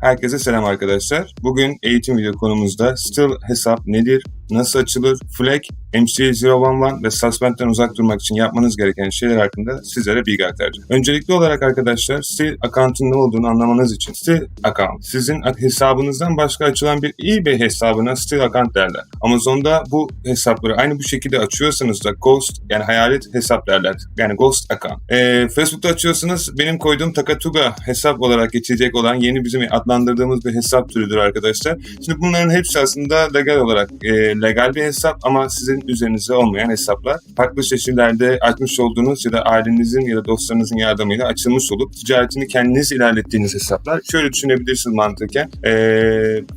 Herkese selam arkadaşlar. Bugün eğitim video konumuzda Still hesap nedir, nasıl açılır, Flag, MCA011 ve Suspend'den uzak durmak için yapmanız gereken şeyler hakkında sizlere bilgi aktaracağım. Öncelikli olarak arkadaşlar Still account'un ne olduğunu anlamanız için Still account, sizin hesabınızdan başka açılan bir eBay hesabına Still account derler. Amazon'da bu hesapları aynı bu şekilde açıyorsanız da Ghost yani hayalet hesap derler. Yani Ghost account. Ee, Facebook'ta açıyorsanız benim koyduğum Takatuga hesap olarak geçecek olan yeni bizim adlandırdığımız bir hesap türüdür arkadaşlar. Şimdi bunların hepsi aslında legal olarak e, legal bir hesap ama sizin üzerinize olmayan hesaplar. Farklı şekillerde açmış olduğunuz ya da ailenizin ya da dostlarınızın yardımıyla açılmış olup ticaretini kendiniz ilerlettiğiniz hesaplar. Şöyle düşünebilirsiniz mantıken. E,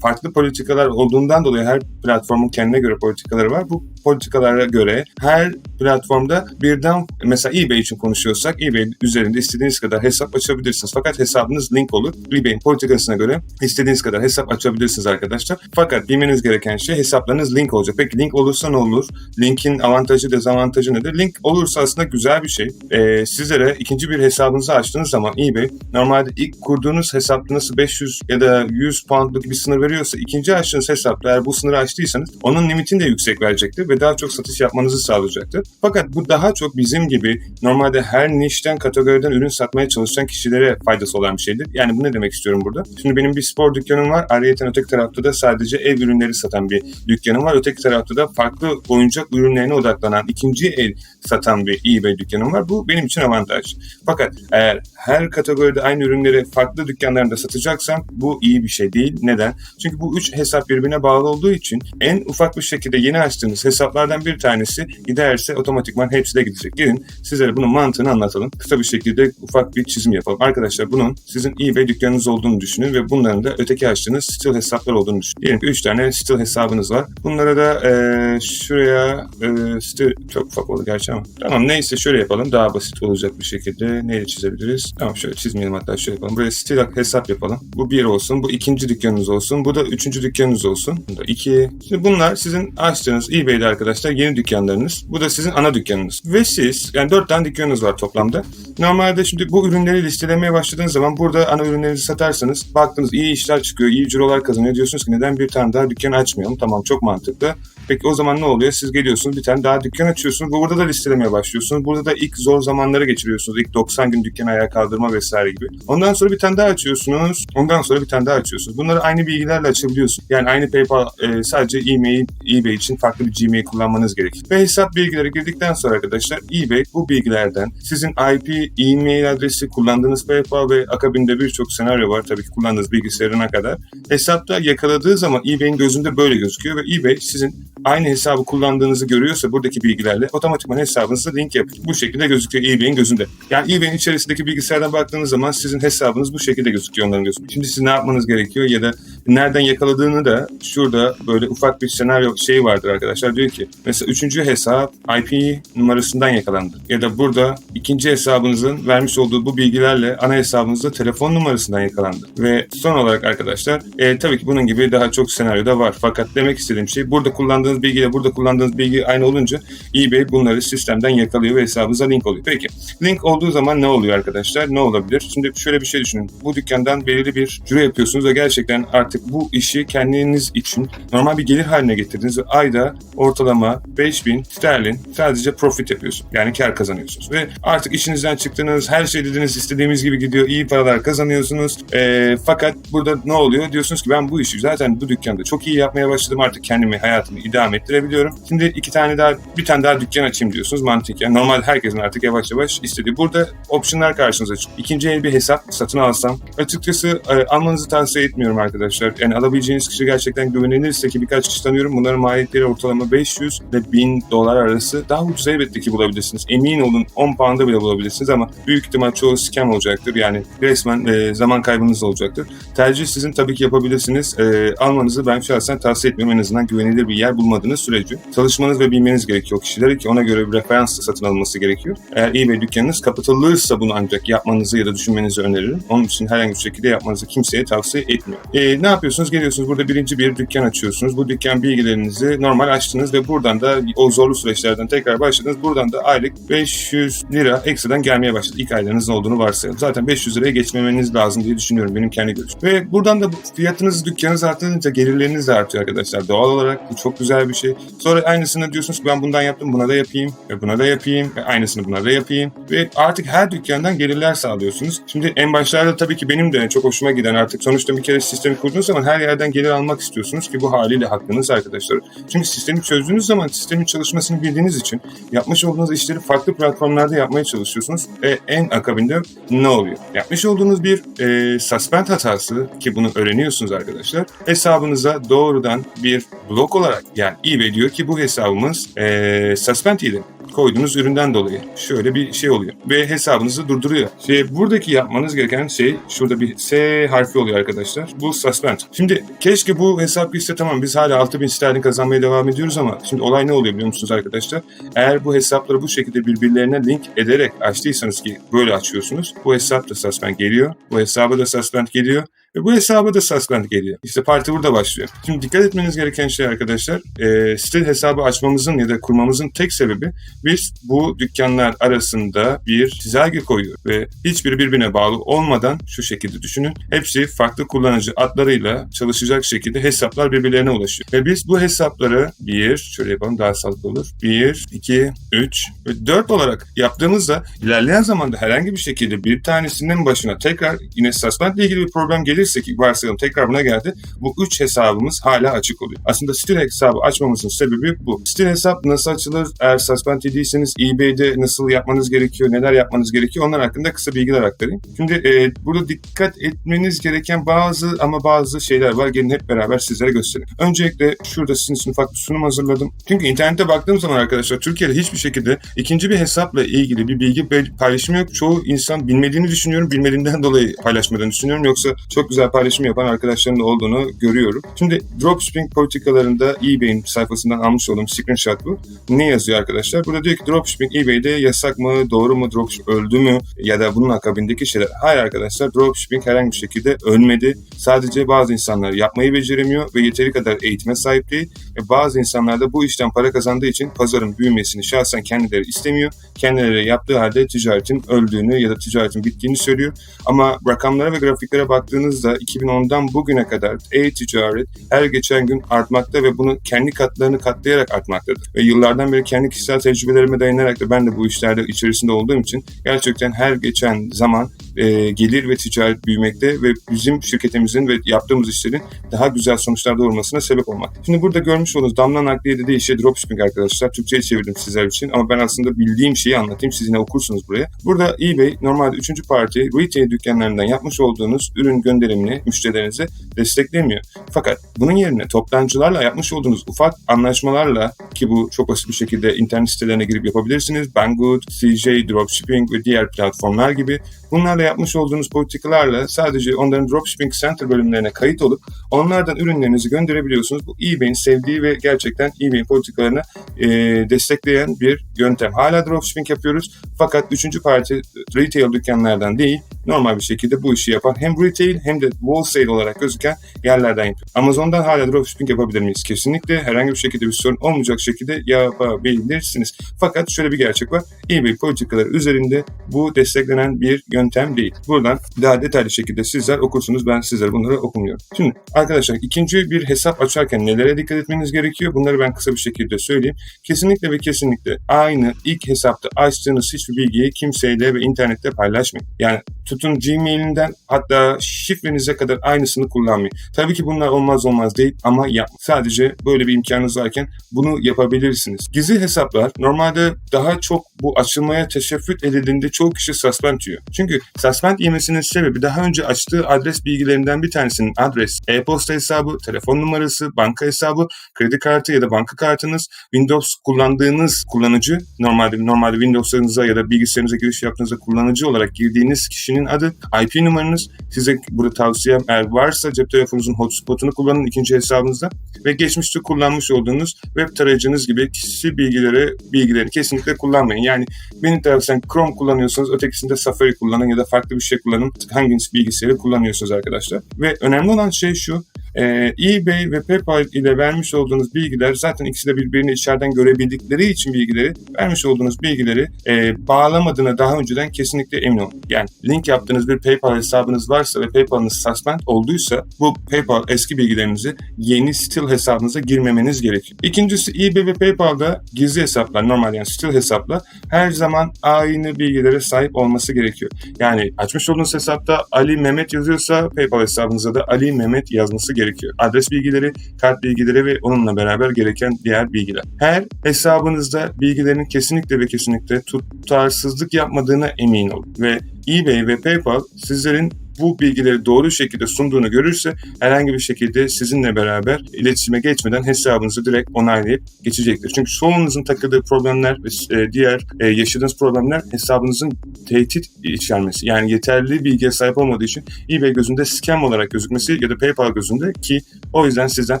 farklı politikalar olduğundan dolayı her platformun kendine göre politikaları var. Bu politikalara göre her platformda birden mesela eBay için konuşuyorsak eBay üzerinde istediğiniz kadar hesap açabilirsiniz. Fakat hesabınız link olur. eBay'in politikasına göre istediğiniz kadar hesap açabilirsiniz arkadaşlar. Fakat bilmeniz gereken şey hesaplarınız link olacak. Peki link olursa ne olur? Linkin avantajı dezavantajı nedir? Link olursa aslında güzel bir şey. Ee, sizlere ikinci bir hesabınızı açtığınız zaman eBay normalde ilk kurduğunuz hesapta nasıl 500 ya da 100 poundluk bir sınır veriyorsa ikinci açtığınız hesapta eğer bu sınırı açtıysanız onun limitini de yüksek verecektir ve daha çok satış yapmanızı sağlayacaktır. Fakat bu daha çok bizim gibi normalde her nişten kategoriden ürün satmaya çalışan kişilere faydası olan bir şeydir. Yani bu ne demek istiyorum burada? Şimdi benim bir spor dükkanım var. Ayrıca öteki tarafta da sadece ev ürünleri satan bir dükkanım var. Öteki tarafta da farklı oyuncak ürünlerine odaklanan ikinci el satan bir eBay dükkanım var. Bu benim için avantaj. Fakat eğer her kategoride aynı ürünleri farklı dükkanlarında satacaksam bu iyi bir şey değil. Neden? Çünkü bu üç hesap birbirine bağlı olduğu için en ufak bir şekilde yeni açtığınız hesaplardan bir tanesi giderse otomatikman hepsi de gidecek. Gelin sizlere bunun mantığını anlatalım. Kısa bir şekilde ufak bir çizim yapalım. Arkadaşlar bunun sizin eBay dükkanınız olduğunu düşünün ve bunların da öteki açtığınız still hesaplar olduğunu düşünün. Diyelim ki 3 tane still hesabınız var. Bunlara da e, şuraya e, still çok ufak oldu gerçi ama. Tamam neyse şöyle yapalım. Daha basit olacak bir şekilde. Neyle çizebiliriz? Tamam şöyle çizmeyelim hatta şöyle yapalım. Buraya still hesap yapalım. Bu bir olsun. Bu ikinci dükkanınız olsun. Bu da üçüncü dükkanınız olsun. Bu da iki. Şimdi bunlar sizin açtığınız eBay'de arkadaşlar yeni dükkanlarınız. Bu da sizin ana dükkanınız. Ve siz yani dört tane dükkanınız var toplamda. Normalde şimdi bu ürünleri listelemeye başladığınız zaman burada ana ürünlerinizi satarsanız baktınız iyi işler çıkıyor, iyi cirolar kazanıyor diyorsunuz ki neden bir tane daha dükkan açmayalım? Tamam çok mantıklı. Да. Peki o zaman ne oluyor? Siz geliyorsunuz bir tane daha dükkan açıyorsunuz. Burada da listelemeye başlıyorsunuz. Burada da ilk zor zamanları geçiriyorsunuz. İlk 90 gün dükkanı ayağa kaldırma vesaire gibi. Ondan sonra bir tane daha açıyorsunuz. Ondan sonra bir tane daha açıyorsunuz. Bunları aynı bilgilerle açabiliyorsunuz. Yani aynı PayPal e, sadece e-mail, eBay için farklı bir Gmail kullanmanız gerekir. Ve hesap bilgileri girdikten sonra arkadaşlar eBay bu bilgilerden sizin IP, e-mail adresi, kullandığınız PayPal ve akabinde birçok senaryo var tabii ki kullandığınız bilgisayarına kadar. Hesapta yakaladığı zaman eBay'in gözünde böyle gözüküyor ve eBay sizin aynı hesabı kullandığınızı görüyorsa buradaki bilgilerle otomatikman hesabınızda link yapıyor. Bu şekilde gözüküyor eBay'in gözünde. Yani eBay'in içerisindeki bilgisayardan baktığınız zaman sizin hesabınız bu şekilde gözüküyor onların gözünde. Şimdi siz ne yapmanız gerekiyor ya da nereden yakaladığını da şurada böyle ufak bir senaryo şey vardır arkadaşlar. Diyor ki mesela üçüncü hesap IP numarasından yakalandı. Ya da burada ikinci hesabınızın vermiş olduğu bu bilgilerle ana hesabınızda telefon numarasından yakalandı. Ve son olarak arkadaşlar e, tabii ki bunun gibi daha çok senaryo da var. Fakat demek istediğim şey burada kullandığınız bilgiyle burada kullandığınız bilgi aynı olunca eBay bunları sistemden yakalıyor ve hesabınıza link oluyor. Peki link olduğu zaman ne oluyor arkadaşlar? Ne olabilir? Şimdi şöyle bir şey düşünün. Bu dükkandan belirli bir ciro yapıyorsunuz ve gerçekten artık bu işi kendiniz için normal bir gelir haline getirdiniz ve ayda ortalama 5000 sterlin sadece profit yapıyorsunuz. Yani kar kazanıyorsunuz. Ve artık işinizden çıktınız, her şey dediniz istediğimiz gibi gidiyor, iyi paralar kazanıyorsunuz. E, fakat burada ne oluyor? Diyorsunuz ki ben bu işi zaten bu dükkanda çok iyi yapmaya başladım. Artık kendimi, hayatımı idame ettirebiliyorum. Şimdi iki tane daha, bir tane daha dükkan açayım diyorsunuz mantıken. Normal herkesin artık yavaş yavaş istediği. Burada opsiyonlar karşınıza çıkıyor. İkinci el bir hesap satın alsam. Açıkçası e, almanızı tavsiye etmiyorum arkadaşlar. Yani alabileceğiniz kişi gerçekten güvenilirse ki birkaç kişi tanıyorum. Bunların maliyetleri ortalama 500 ve 1000 dolar arası. Daha ucuz elbette ki bulabilirsiniz. Emin olun 10 pound'a bile bulabilirsiniz ama büyük ihtimal çoğu scam olacaktır. Yani resmen e, zaman kaybınız olacaktır. Tercih sizin tabii ki yapabilirsiniz. E, almanızı ben şahsen tavsiye etmiyorum. En azından güvenilir bir yer bulmadığınız sürece. Çalışmanız ve bilmeniz gerekiyor kişileri ki ona göre bir referans satın alınması gerekiyor. Eğer iyi bir dükkanınız kapatılırsa bunu ancak yapmanızı ya da düşünmenizi öneririm. Onun için herhangi bir şekilde yapmanızı kimseye tavsiye etmiyorum. E, ne yapıyorsunuz? Geliyorsunuz burada birinci bir dükkan açıyorsunuz. Bu dükkan bilgilerinizi normal açtınız ve buradan da o zorlu süreçlerden tekrar başladınız. Buradan da aylık 500 lira ekstradan gelmeye başladı. İlk aylarınızın olduğunu varsayalım. Zaten 500 liraya geçmemeniz lazım diye düşünüyorum benim kendi görüşüm. Ve buradan da fiyatınız dükkanınız artınca gelirleriniz de artıyor arkadaşlar. Doğal olarak bu çok güzel bir şey. Sonra aynısını diyorsunuz ki ben bundan yaptım buna da yapayım ve buna da yapayım ve aynısını buna da yapayım. Ve artık her dükkandan gelirler sağlıyorsunuz. Şimdi en başlarda tabii ki benim de çok hoşuma giden artık sonuçta bir kere sistemi kurduğunuz zaman her yerden gelir almak istiyorsunuz ki bu haliyle hakkınız arkadaşlar. Çünkü sistemi çözdüğünüz zaman sistemin çalışmasını bildiğiniz için yapmış olduğunuz işleri farklı platformlarda yapmaya çalışıyorsunuz. Ve en akabinde ne oluyor? Yapmış olduğunuz bir e, suspend hatası ki bunu öğreniyorsunuz arkadaşlar. Hesabınıza doğrudan bir blok olarak yani eBay diyor ki bu hesabımız e, suspend idi koyduğunuz üründen dolayı şöyle bir şey oluyor ve hesabınızı durduruyor. Şey, buradaki yapmanız gereken şey şurada bir S harfi oluyor arkadaşlar. Bu suspend. Şimdi keşke bu hesap gitse tamam biz hala 6000 sterlin kazanmaya devam ediyoruz ama şimdi olay ne oluyor biliyor musunuz arkadaşlar? Eğer bu hesapları bu şekilde birbirlerine link ederek açtıysanız ki böyle açıyorsunuz. Bu hesap da suspend geliyor. Bu hesaba da suspend geliyor. Ve bu hesaba da suspend geliyor. İşte parti burada başlıyor. Şimdi dikkat etmeniz gereken şey arkadaşlar, e, site hesabı açmamızın ya da kurmamızın tek sebebi biz bu dükkanlar arasında bir çizelge koyuyor ve hiçbiri birbirine bağlı olmadan şu şekilde düşünün. Hepsi farklı kullanıcı adlarıyla çalışacak şekilde hesaplar birbirlerine ulaşıyor. Ve biz bu hesapları bir, şöyle yapalım daha sağlıklı olur. Bir, iki, üç ve dört olarak yaptığımızda ilerleyen zamanda herhangi bir şekilde bir tanesinin başına tekrar yine suspend ile ilgili bir problem gelir gelirse ki varsayalım tekrar buna geldi. Bu üç hesabımız hala açık oluyor. Aslında Steam hesabı açmamızın sebebi bu. Steam hesap nasıl açılır? Eğer suspend değilseniz eBay'de nasıl yapmanız gerekiyor? Neler yapmanız gerekiyor? Onlar hakkında kısa bilgiler aktarayım. Şimdi e, burada dikkat etmeniz gereken bazı ama bazı şeyler var. Gelin hep beraber sizlere göstereyim. Öncelikle şurada sizin için ufak bir sunum hazırladım. Çünkü internette baktığım zaman arkadaşlar Türkiye'de hiçbir şekilde ikinci bir hesapla ilgili bir bilgi paylaşımı yok. Çoğu insan bilmediğini düşünüyorum. Bilmediğinden dolayı paylaşmadığını düşünüyorum. Yoksa çok güzel paylaşım yapan arkadaşlarım da olduğunu görüyorum. Şimdi dropshipping politikalarında eBay'in sayfasından almış olduğum screenshot bu. Ne yazıyor arkadaşlar? Burada diyor ki dropshipping eBay'de yasak mı, doğru mu, dropshipping öldü mü ya da bunun akabindeki şeyler. Hayır arkadaşlar dropshipping herhangi bir şekilde ölmedi. Sadece bazı insanlar yapmayı beceremiyor ve yeteri kadar eğitime sahip değil. Ve bazı insanlar da bu işten para kazandığı için pazarın büyümesini şahsen kendileri istemiyor. Kendileri yaptığı halde ticaretin öldüğünü ya da ticaretin bittiğini söylüyor. Ama rakamlara ve grafiklere baktığınız baktığımızda 2010'dan bugüne kadar e-ticaret her geçen gün artmakta ve bunu kendi katlarını katlayarak artmaktadır. Ve yıllardan beri kendi kişisel tecrübelerime dayanarak da ben de bu işlerde içerisinde olduğum için gerçekten her geçen zaman e, gelir ve ticaret büyümekte ve bizim şirketimizin ve yaptığımız işlerin daha güzel sonuçlar doğurmasına sebep olmak. Şimdi burada görmüş olduğunuz damla nakliye dediği şey dropshipping arkadaşlar. Türkçe'ye çevirdim sizler için ama ben aslında bildiğim şeyi anlatayım. Siz yine okursunuz buraya. Burada eBay normalde üçüncü parti retail dükkanlarından yapmış olduğunuz ürün gönderimini müşterilerinize desteklemiyor. Fakat bunun yerine toptancılarla yapmış olduğunuz ufak anlaşmalarla ki bu çok basit bir şekilde internet sitelerine girip yapabilirsiniz. Banggood, CJ Dropshipping ve diğer platformlar gibi bunlarla yapmış olduğunuz politikalarla sadece onların dropshipping center bölümlerine kayıt olup onlardan ürünlerinizi gönderebiliyorsunuz. Bu eBay'in sevdiği ve gerçekten eBay'in politikalarını e, destekleyen bir yöntem. Hala dropshipping yapıyoruz fakat üçüncü parti retail dükkanlardan değil normal bir şekilde bu işi yapan hem retail hem de wholesale olarak gözüken yerlerden yapıyor. Amazon'dan hala dropshipping yapabilir miyiz? Kesinlikle herhangi bir şekilde bir sorun olmayacak şekilde yapabilirsiniz. Fakat şöyle bir gerçek var. eBay politikaları üzerinde bu desteklenen bir yöntem değil. Buradan daha detaylı şekilde sizler okursunuz. Ben sizlere bunları okumuyorum. Şimdi arkadaşlar ikinci bir hesap açarken nelere dikkat etmeniz gerekiyor? Bunları ben kısa bir şekilde söyleyeyim. Kesinlikle ve kesinlikle aynı ilk hesapta açtığınız hiçbir bilgiyi kimseyle ve internette paylaşmayın. Yani tutun Gmail'inden hatta şifrenize kadar aynısını kullanmayın. Tabii ki bunlar olmaz olmaz değil ama yap. Sadece böyle bir imkanınız varken bunu yapabilirsiniz. Gizli hesaplar normalde daha çok bu açılmaya teşebbüt edildiğinde çoğu kişi suspend yiyor. Çünkü suspend yemesinin sebebi daha önce açtığı adres bilgilerinden bir tanesinin adres, e-posta hesabı, telefon numarası, banka hesabı, kredi kartı ya da banka kartınız, Windows kullandığınız kullanıcı, normalde normalde Windows'larınıza ya da bilgisayarınıza giriş yaptığınızda kullanıcı olarak girdiğiniz kişinin adı, IP numaranız, size burada tavsiyem eğer varsa cep telefonunuzun hotspot'unu kullanın ikinci hesabınızda ve geçmişte kullanmış olduğunuz web tarayıcınız gibi kişi bilgileri bilgileri kesinlikle kullanmayın. Yani benim tavsiyem Chrome kullanıyorsanız ötekisinde Safari kullanın ya da farklı bir şey kullanın. Hanginiz bilgisayarı kullanıyorsunuz arkadaşlar. Ve önemli olan şey şu. Ee, eBay ve PayPal ile vermiş olduğunuz bilgiler zaten ikisi de birbirini içeriden görebildikleri için bilgileri vermiş olduğunuz bilgileri e, bağlamadığına daha önceden kesinlikle emin olun. Yani link yaptığınız bir PayPal hesabınız varsa ve PayPal'ınız suspend olduysa bu PayPal eski bilgilerinizi yeni Still hesabınıza girmemeniz gerekiyor. İkincisi eBay ve PayPal'da gizli hesaplar normal yani Still hesapla her zaman aynı bilgilere sahip olması gerekiyor. Yani açmış olduğunuz hesapta Ali Mehmet yazıyorsa PayPal hesabınıza da Ali Mehmet yazması gerekiyor. Adres bilgileri, kart bilgileri ve onunla beraber gereken diğer bilgiler. Her hesabınızda bilgilerin kesinlikle ve kesinlikle tutarsızlık yapmadığına emin olun. Ve eBay ve PayPal sizlerin bu bilgileri doğru şekilde sunduğunu görürse herhangi bir şekilde sizinle beraber iletişime geçmeden hesabınızı direkt onaylayıp geçecektir. Çünkü çoğunuzun takıldığı problemler ve e, diğer e, yaşadığınız problemler hesabınızın tehdit içermesi. Yani yeterli bilgiye sahip olmadığı için eBay gözünde scam olarak gözükmesi ya da PayPal gözünde ki o yüzden sizden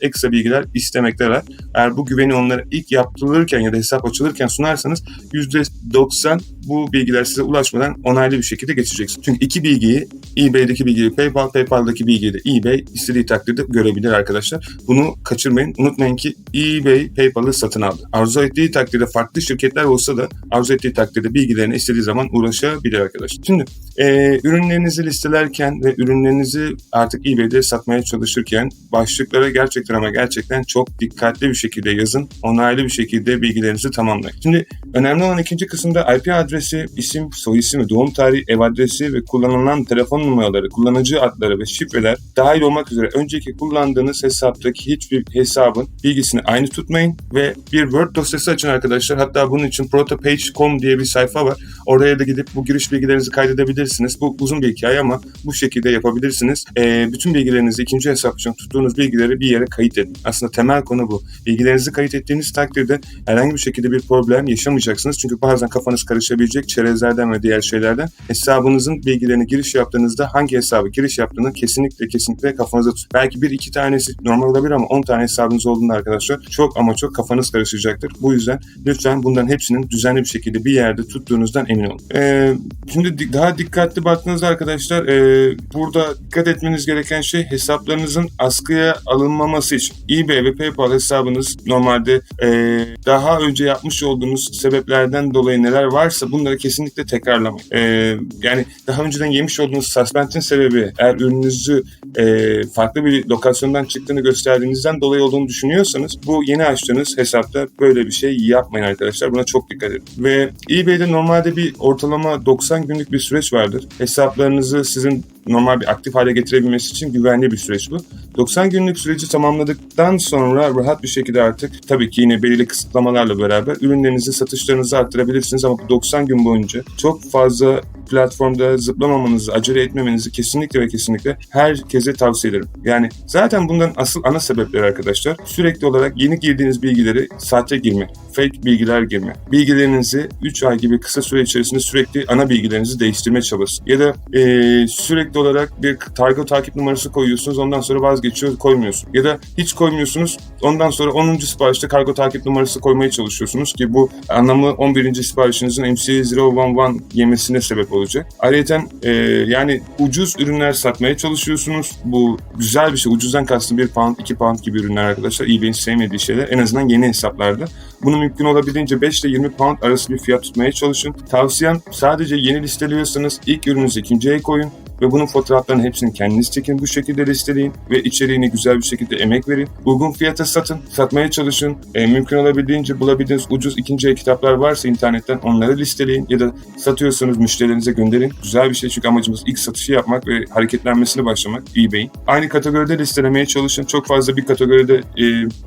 ekstra bilgiler istemekteler. Eğer bu güveni onlara ilk yaptırılırken ya da hesap açılırken sunarsanız %90 bu bilgiler size ulaşmadan onaylı bir şekilde geçeceksiniz. Çünkü iki bilgiyi eBay'deki bilgiyi PayPal, PayPal'daki bilgiyi de eBay istediği takdirde görebilir arkadaşlar. Bunu kaçırmayın. Unutmayın ki eBay PayPal'ı satın aldı. Arzu ettiği takdirde farklı şirketler olsa da arzu ettiği takdirde bilgilerine istediği zaman ulaşabilir arkadaşlar. Şimdi e, ürünlerinizi listelerken ve ürünlerinizi artık eBay'de satmaya çalışırken başlıklara gerçekten ama gerçekten çok dikkatli bir şekilde yazın. Onaylı bir şekilde bilgilerinizi tamamlayın. Şimdi önemli olan ikinci kısımda IP adresi, isim, soy ismi, doğum tarihi, ev adresi ve kullanılan telefon numaraları, kullanıcı adları ve şifreler dahil olmak üzere önceki kullandığınız hesaptaki hiçbir hesabın bilgisini aynı tutmayın ve bir Word dosyası açın arkadaşlar. Hatta bunun için protopage.com diye bir sayfa var. Oraya da gidip bu giriş bilgilerinizi kaydedebilirsiniz. Bu uzun bir hikaye ama bu şekilde yapabilirsiniz. E, bütün bilgilerinizi ikinci hesap için tuttuğunuz bilgileri bir yere kayıt edin. Aslında temel konu bu. Bilgilerinizi kayıt ettiğiniz takdirde herhangi bir şekilde bir problem yaşamayacaksınız. Çünkü bazen kafanız karışabilecek çerezlerden ve diğer şeylerden hesabınızın bilgilerini giriş yaptığınızda hangi hesabı giriş yaptığını kesinlikle kesinlikle kafanızda tut. Belki bir iki tanesi normal olabilir ama 10 tane hesabınız olduğunda arkadaşlar çok ama çok kafanız karışacaktır. Bu yüzden lütfen bunların hepsinin düzenli bir şekilde bir yerde tuttuğunuzdan emin olun. Ee, şimdi daha dikkatli baktığınızda arkadaşlar e, burada dikkat etmeniz gereken şey hesaplarınızın askıya alınmaması için. eBay ve PayPal hesabınız normalde e, daha önce yapmış olduğunuz sebeplerden dolayı neler varsa bunları kesinlikle tekrarlamayın. E, yani daha önceden yemiş olduğunuz suspend'in sebebi eğer ürününüzü e, farklı bir lokasyondan çıktığını gösterdiğinizden dolayı olduğunu düşünüyorsanız bu yeni açtığınız hesapta böyle bir şey yapmayın arkadaşlar. Buna çok dikkat edin. Ve eBay'de normalde bir ortalama 90 günlük bir süreç vardır. Hesaplarınızı sizin normal bir aktif hale getirebilmesi için güvenli bir süreç bu. 90 günlük süreci tamamladıktan sonra rahat bir şekilde artık tabii ki yine belirli kısıtlamalarla beraber ürünlerinizi, satışlarınızı arttırabilirsiniz ama bu 90 gün boyunca çok fazla platformda zıplamamanızı, acele etmemenizi kesinlikle ve kesinlikle herkese tavsiye ederim. Yani zaten bundan asıl ana sebepleri arkadaşlar sürekli olarak yeni girdiğiniz bilgileri sahte girme, fake bilgiler girme. Bilgilerinizi 3 ay gibi kısa süre içerisinde sürekli ana bilgilerinizi değiştirme çabası. Ya da e, sürekli olarak bir kargo takip numarası koyuyorsunuz ondan sonra vazgeçiyor koymuyorsun. Ya da hiç koymuyorsunuz ondan sonra 10. siparişte kargo takip numarası koymaya çalışıyorsunuz ki bu anlamı 11. siparişinizin MC011 yemesine sebep olacak. Ayrıca e, yani ucuz ürünler satmaya çalışıyorsunuz. Bu güzel bir şey. Ucuzdan kastım 1 pound, 2 pound gibi ürünler arkadaşlar. eBay'in sevmediği şeyler. En azından yeni hesaplarda. Bunu mümkün olabildiğince 5 ile 20 pound arası bir fiyat tutmaya çalışın. Tavsiyem sadece yeni listeliyorsanız ilk ürününüzü ikinciye koyun ve bunun fotoğraflarını hepsini kendiniz çekin bu şekilde listeleyin ve içeriğini güzel bir şekilde emek verin. Uygun fiyata satın, satmaya çalışın. E, mümkün olabildiğince bulabildiğiniz ucuz ikinci el kitaplar varsa internetten onları listeleyin ya da satıyorsanız müşterilerinize gönderin. Güzel bir şey çünkü amacımız ilk satışı yapmak ve hareketlenmesine başlamak eBay'in. Aynı kategoride listelemeye çalışın. Çok fazla bir kategoride e,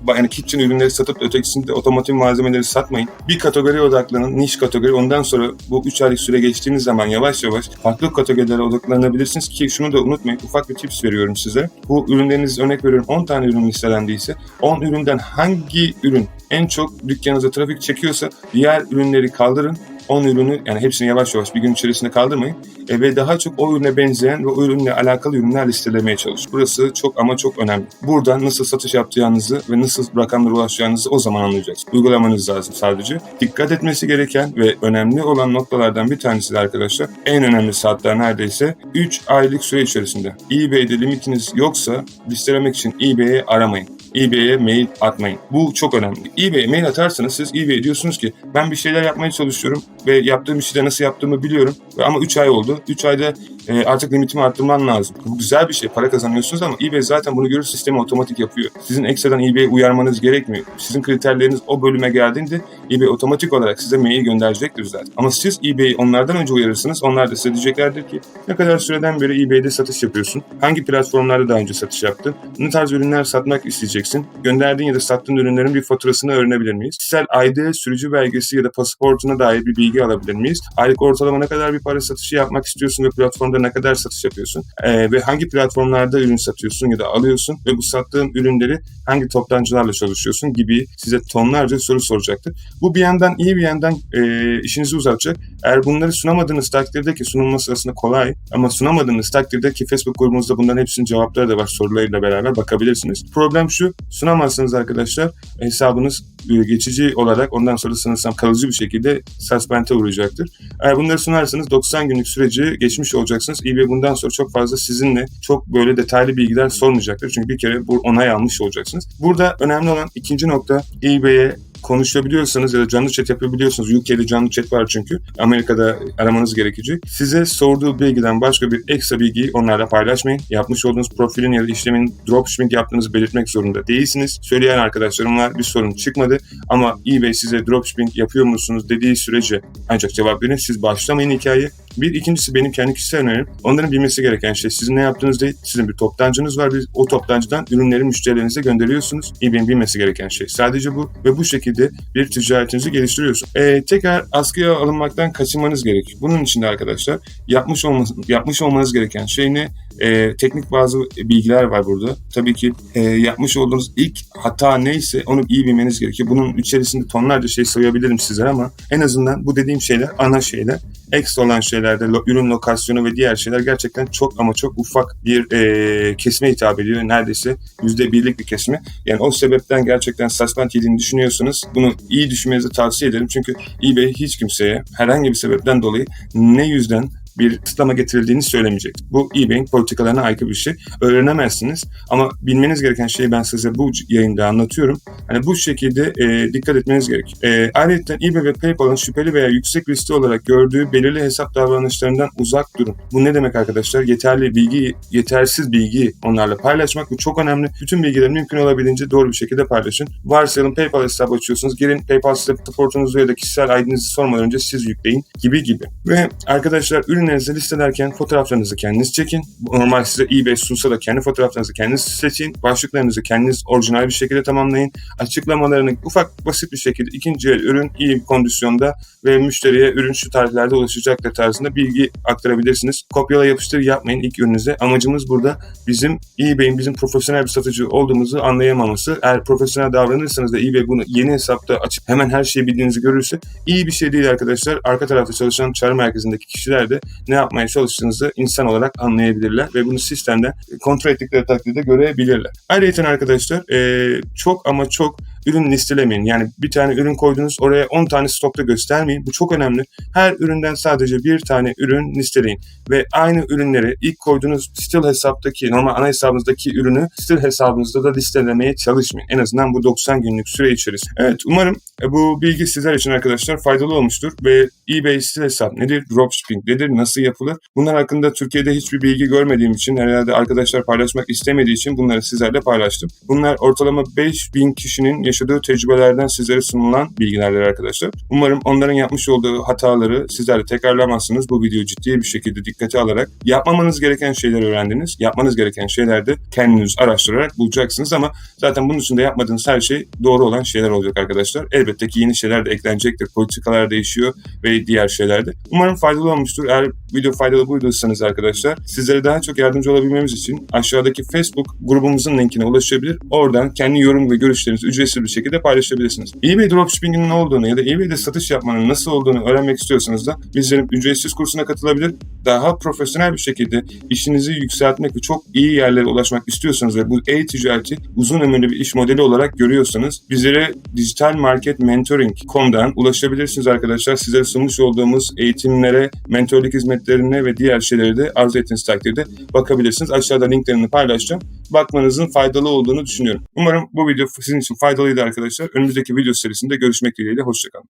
yani kitchen ürünleri satıp ötekisinde otomotiv malzemeleri satmayın. Bir kategoriye odaklanın, niş kategori. Ondan sonra bu 3 aylık süre geçtiğiniz zaman yavaş yavaş farklı kategorilere odaklanabilirsiniz ki şunu da unutmayın. Ufak bir tips veriyorum size. Bu ürünleriniz örnek veriyorum 10 tane ürün listelendiyse 10 üründen hangi ürün en çok dükkanınıza trafik çekiyorsa diğer ürünleri kaldırın 10 ürünü yani hepsini yavaş yavaş bir gün içerisinde kaldırmayın e, ve daha çok o ürüne benzeyen ve o ürünle alakalı ürünler listelemeye çalış. Burası çok ama çok önemli. Buradan nasıl satış yapacağınızı ve nasıl rakamlara ulaşacağınızı o zaman anlayacaksınız. Uygulamanız lazım sadece. Dikkat etmesi gereken ve önemli olan noktalardan bir tanesi de arkadaşlar en önemli saatler neredeyse 3 aylık süre içerisinde. eBay'de limitiniz yoksa listelemek için eBay'i aramayın eBay'e mail atmayın. Bu çok önemli. eBay'e mail atarsanız siz eBay diyorsunuz ki ben bir şeyler yapmaya çalışıyorum ve yaptığım işi de nasıl yaptığımı biliyorum ama 3 ay oldu. 3 ayda e, artık limitimi arttırman lazım. Bu güzel bir şey. Para kazanıyorsunuz ama eBay zaten bunu görür sistemi otomatik yapıyor. Sizin ekstradan eBay'e uyarmanız gerekmiyor. Sizin kriterleriniz o bölüme geldiğinde eBay otomatik olarak size mail gönderecektir zaten. Ama siz eBay'i onlardan önce uyarırsınız. Onlar da size diyeceklerdir ki ne kadar süreden beri eBay'de satış yapıyorsun? Hangi platformlarda daha önce satış yaptın? Ne tarz ürünler satmak isteyeceksin? Gönderdiğin ya da sattığın ürünlerin bir faturasını öğrenebilir miyiz? Kişisel ID, sürücü belgesi ya da pasaportuna dair bir bilgi alabilir miyiz? Aylık ortalama ne kadar bir para satışı yapmak istiyorsun ve platformda ne kadar satış yapıyorsun? Ee, ve hangi platformlarda ürün satıyorsun ya da alıyorsun ve bu sattığın ürünleri hangi toptancılarla çalışıyorsun gibi size tonlarca soru soracaktır. Bu bir yandan iyi bir yandan e, işinizi uzatacak. Eğer bunları sunamadığınız takdirde ki sunulması aslında kolay ama sunamadığınız takdirde ki Facebook grubumuzda bunların hepsinin cevapları da var sorularıyla beraber bakabilirsiniz. Problem şu sunamazsanız arkadaşlar hesabınız e, geçici olarak ondan sonra sanırsam kalıcı bir şekilde suspend'e uğrayacaktır. Eğer bunları sunarsanız 90 günlük süreci geçmiş olacaksınız. eBay bundan sonra çok fazla sizinle çok böyle detaylı bilgiler sormayacaktır. Çünkü bir kere bu onay almış olacaksınız. Burada önemli olan ikinci nokta eBay'e konuşabiliyorsanız ya da canlı chat yapabiliyorsunuz. UK'de canlı chat var çünkü. Amerika'da aramanız gerekecek. Size sorduğu bilgiden başka bir ekstra bilgiyi onlarla paylaşmayın. Yapmış olduğunuz profilin ya da işlemin dropshipping yaptığınızı belirtmek zorunda değilsiniz. Söyleyen arkadaşlarım var bir sorun çıkmadı ama eBay size dropshipping yapıyor musunuz dediği sürece ancak cevap verin. Siz başlamayın hikaye. Bir ikincisi benim kendi kişisel önerim. Onların bilmesi gereken şey sizin ne yaptığınız değil. Sizin bir toptancınız var. o toptancıdan ürünleri müşterilerinize gönderiyorsunuz. eBay'in bilmesi gereken şey. Sadece bu ve bu şekilde bir ticaretinizi geliştiriyorsunuz. Ee, tekrar askıya alınmaktan kaçınmanız gerekiyor. Bunun için de arkadaşlar yapmış, olmanız, yapmış olmanız gereken şey ne? E, teknik bazı bilgiler var burada. Tabii ki e, yapmış olduğunuz ilk hata neyse onu iyi bilmeniz gerekiyor. Bunun içerisinde tonlarca şey sayabilirim sizlere ama en azından bu dediğim şeyler ana şeyler. Ekstra olan şeylerde ürün lokasyonu ve diğer şeyler gerçekten çok ama çok ufak bir e, kesime hitap ediyor. Neredeyse yüzde birlik bir kesime. Yani o sebepten gerçekten suspend yediğini düşünüyorsanız bunu iyi düşünmenizi tavsiye ederim. Çünkü eBay hiç kimseye herhangi bir sebepten dolayı ne yüzden bir kısıtlama getirildiğini söylemeyecek. Bu eBay'in politikalarına aykırı bir şey. Öğrenemezsiniz ama bilmeniz gereken şeyi ben size bu yayında anlatıyorum. Hani bu şekilde e, dikkat etmeniz gerek. E, ayrıca eBay ve PayPal'ın şüpheli veya yüksek riskli olarak gördüğü belirli hesap davranışlarından uzak durun. Bu ne demek arkadaşlar? Yeterli bilgi, yetersiz bilgi onlarla paylaşmak bu çok önemli. Bütün bilgileri mümkün olabildiğince doğru bir şekilde paylaşın. Varsayalım PayPal hesabı açıyorsunuz. Girin PayPal supportunuzu ya da kişisel ID'nizi sormadan önce siz yükleyin gibi gibi. Ve arkadaşlar ürün ürünlerinizi listelerken fotoğraflarınızı kendiniz çekin. Normal size eBay sunsa da kendi fotoğraflarınızı kendiniz seçin. Başlıklarınızı kendiniz orijinal bir şekilde tamamlayın. Açıklamalarını ufak basit bir şekilde ikinci el ürün iyi bir kondisyonda ve müşteriye ürün şu tarihlerde ulaşacaktır tarzında bilgi aktarabilirsiniz. Kopyala yapıştır yapmayın ilk ürünüze. Amacımız burada bizim eBay'in bizim profesyonel bir satıcı olduğumuzu anlayamaması. Eğer profesyonel davranırsanız da eBay bunu yeni hesapta açıp hemen her şeyi bildiğinizi görürse iyi bir şey değil arkadaşlar. Arka tarafta çalışan çağrı merkezindeki kişiler de ne yapmaya çalıştığınızı insan olarak anlayabilirler ve bunu sistemden kontrol ettikleri takdirde görebilirler. Ayrıca arkadaşlar e, çok ama çok ürün listelemeyin. Yani bir tane ürün koydunuz oraya 10 tane stokta göstermeyin. Bu çok önemli. Her üründen sadece bir tane ürün listeleyin. Ve aynı ürünleri ilk koyduğunuz still hesaptaki normal ana hesabınızdaki ürünü still hesabınızda da listelemeye çalışmayın. En azından bu 90 günlük süre içerisinde. Evet umarım e, bu bilgi sizler için arkadaşlar faydalı olmuştur ve eBay still hesap nedir? Dropshipping nedir? Nasıl yapılır? Bunlar hakkında Türkiye'de hiçbir bilgi görmediğim için herhalde arkadaşlar paylaşmak istemediği için bunları sizlerle paylaştım. Bunlar ortalama 5000 kişinin yaşadığı tecrübelerden sizlere sunulan bilgilerdir arkadaşlar. Umarım onların yapmış olduğu hataları sizler de tekrarlamazsınız. Bu videoyu ciddi bir şekilde dikkate alarak yapmamanız gereken şeyleri öğrendiniz. Yapmanız gereken şeylerde kendiniz araştırarak bulacaksınız ama zaten bunun dışında yapmadığınız her şey doğru olan şeyler olacak arkadaşlar. Elbette ki yeni şeyler de eklenecektir. Politikalar değişiyor ve diğer şeyler de. Umarım faydalı olmuştur. Eğer video faydalı bulduysanız arkadaşlar sizlere daha çok yardımcı olabilmemiz için aşağıdaki Facebook grubumuzun linkine ulaşabilir. Oradan kendi yorum ve görüşlerinizi ücretsiz bir şekilde paylaşabilirsiniz. eBay Dropshipping'in ne olduğunu ya da eBay'de satış yapmanın nasıl olduğunu öğrenmek istiyorsanız da bizlerin ücretsiz kursuna katılabilir. Daha profesyonel bir şekilde işinizi yükseltmek ve çok iyi yerlere ulaşmak istiyorsanız ve bu e-ticareti uzun ömürlü bir iş modeli olarak görüyorsanız bizlere dijitalmarketmentoring.com'dan ulaşabilirsiniz arkadaşlar. Sizlere sunmuş olduğumuz eğitimlere, mentorluk hizmetlerine ve diğer şeyleri de arzu ettiğiniz takdirde bakabilirsiniz. Aşağıda linklerini paylaşacağım. Bakmanızın faydalı olduğunu düşünüyorum. Umarım bu video sizin için faydalıydı arkadaşlar. Önümüzdeki video serisinde görüşmek dileğiyle. Hoşçakalın.